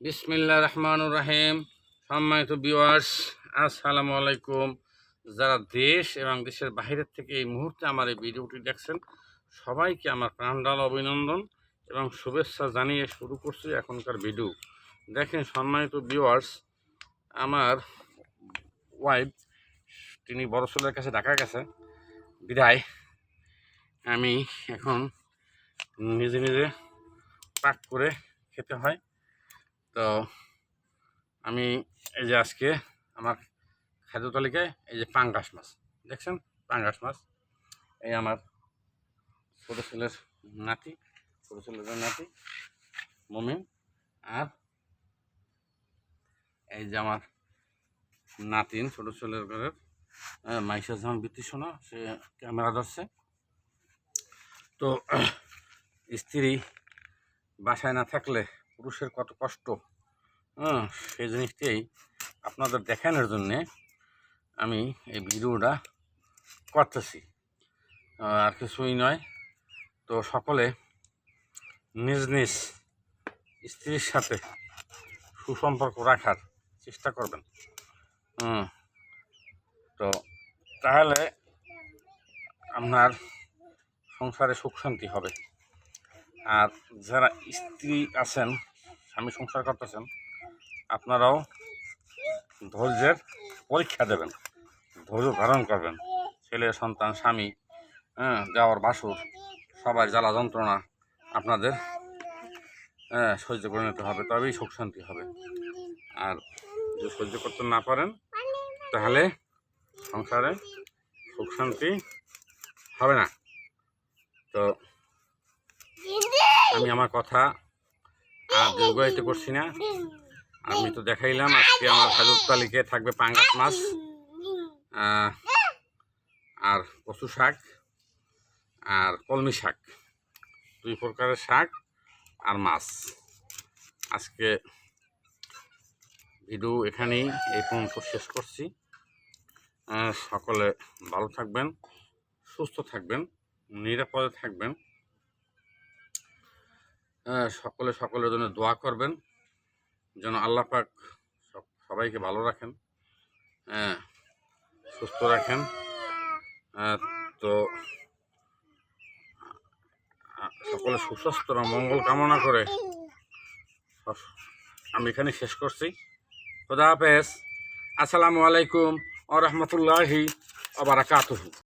বিসমিল্লা রহমানুর রাহিম। সম্মানিত বিওয়ার্স আসসালামু আলাইকুম। যারা দেশ এবং দেশের বাইরের থেকে এই মুহূর্তে আমার এই ভিডিওটি দেখছেন, সবাইকে আমার প্রাণডাল অভিনন্দন এবং শুভেচ্ছা জানিয়ে শুরু করছি এখনকার ভিডিও দেখেন, সম্মানিত বিওয়ার্স আমার ওয়াইফ তিনি বড় ছেলের কাছে ডাকা গেছে। বিদায়। আমি এখন নিজে নিজে পাক করে খেতে হয়। তো আমি এই যে আজকে আমার খাদ্য তালিকায় এই যে পাঙ্গাস মাছ, দেখছেন? পাঙ্গাস মাছ। এই আমার ছোটো ছেলের নাতি, ছোটো ছেলের নাতি, মমিন। আর এই যে আমার নাতিন, ছোটো ছেলের ঘরের মাইশা জামান বৃত্তি শোনা সে ক্যামেরা ধরছে। তো, স্ত্রী বাসায় না থাকলে পুরুষের কত কষ্ট? হ্যাঁ সেই জিনিসটাই আপনাদের দেখানোর জন্যে আমি এই ভিডিওটা করতেছি। আর কিছুই নয়, তো সকলে নিজ নিজ স্ত্রীর সাথে সুসম্পর্ক রাখার চেষ্টা করবেন। তো তাহলে আপনার সংসারে সুখ শান্তি হবে। আর যারা স্ত্রী আছেন স্বামী সংসার করতেছেন, আপনারাও ধৈর্যের পরীক্ষা দেবেন, ধৈর্য ধারণ করবেন। ছেলে, সন্তান, স্বামী হ্যাঁ যাওয়ার বাসুর সবার জ্বালা যন্ত্রণা আপনাদের হ্যাঁ সহ্য করে নিতে হবে, তবেই সুখ শান্তি হবে। আর যদি সহ্য করতে না পারেন, তাহলে সংসারে সুখ শান্তি হবে না। তো আমি আমার কথা দীর্ঘায়িত করছি না। আমি তো দেখাইলাম, আজকে আমার খাদ্য তালিকায় থাকবে পাঙ্গাস মাছ আর কচু শাক, আর কলমি শাক। দুই প্রকারের শাক আর মাছ। আজকে ভিডিও এখানেই এই পর্যন্ত শেষ করছি। সকলে ভালো থাকবেন, সুস্থ থাকবেন, নিরাপদে থাকবেন। সকলে সকলের জন্য দোয়া করবেন। যেন আল্লাহ পাক সব সবাইকে ভালো রাখেন হ্যাঁ সুস্থ রাখেন। হ্যাঁ, তো সকলে সুস্বাস্থ্য মঙ্গল কামনা করে আমি এখানে শেষ করছি। খোদা হাফেজ। আসসালামু আলাইকুম আ রহমতুল্লাহি আবার